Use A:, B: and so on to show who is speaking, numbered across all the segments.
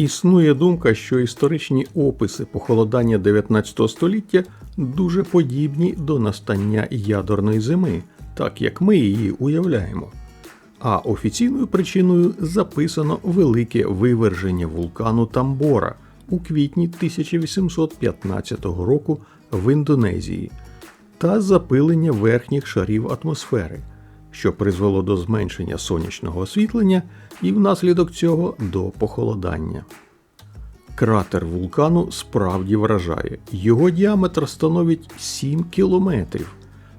A: Існує думка, що історичні описи похолодання 19 століття дуже подібні до настання ядерної зими, так як ми її уявляємо. А офіційною причиною записано велике виверження вулкану Тамбора у квітні 1815 року в Індонезії та запилення верхніх шарів атмосфери, що призвело до зменшення сонячного освітлення і внаслідок цього до похолодання. Кратер вулкану справді вражає. Його діаметр становить 7 кілометрів,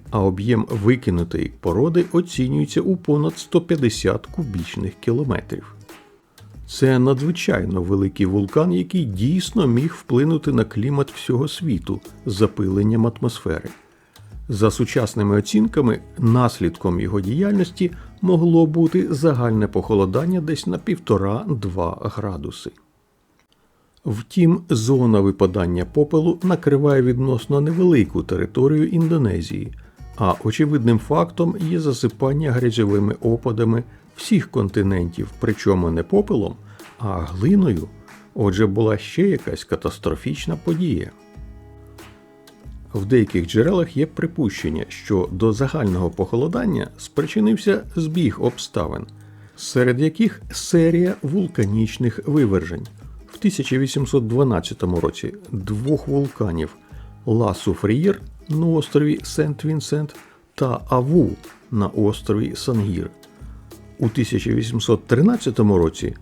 A: а об'єм викинутої породи оцінюється у понад 150 кубічних кілометрів. Це надзвичайно великий вулкан, який дійсно міг вплинути на клімат всього світу з запиленням атмосфери. За сучасними оцінками, наслідком його діяльності могло бути загальне похолодання десь на 1,5-2 градуси. Втім, зона випадання попелу накриває відносно невелику територію Індонезії, а очевидним фактом є засипання грязьовими опадами всіх континентів, причому не попелом, а глиною. Отже, була ще якась катастрофічна подія. В деяких джерелах є припущення, що до загального похолодання спричинився збіг обставин, серед яких серія вулканічних вивержень. В 1812 році двох вулканів Ла Суфрієр на острові Сент-Вінсент та Аву на острові Сангір. У 1813 році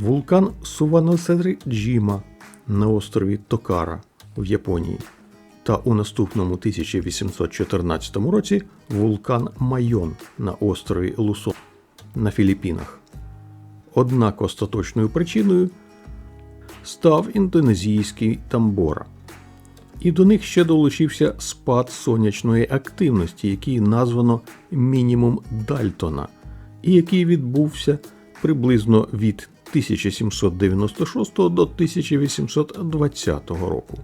A: вулкан Суваносери Джіма на острові Токара в Японії. Та у наступному 1814 році вулкан Майон на острові Лусон на Філіппінах. Однак остаточною причиною став індонезійський Тамбора. І до них ще долучився спад сонячної активності, який названо мінімум Дальтона, і який відбувся приблизно від 1796 до 1820 року.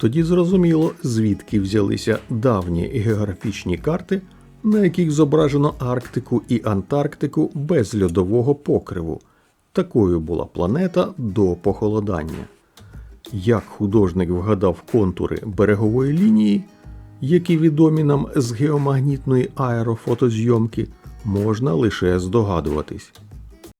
A: Тоді зрозуміло, звідки взялися давні географічні карти, на яких зображено Арктику і Антарктику без льодового покриву. Такою була планета до похолодання. Як художник вгадав контури берегової лінії, які відомі нам з геомагнітної аерофотозйомки, можна лише здогадуватись.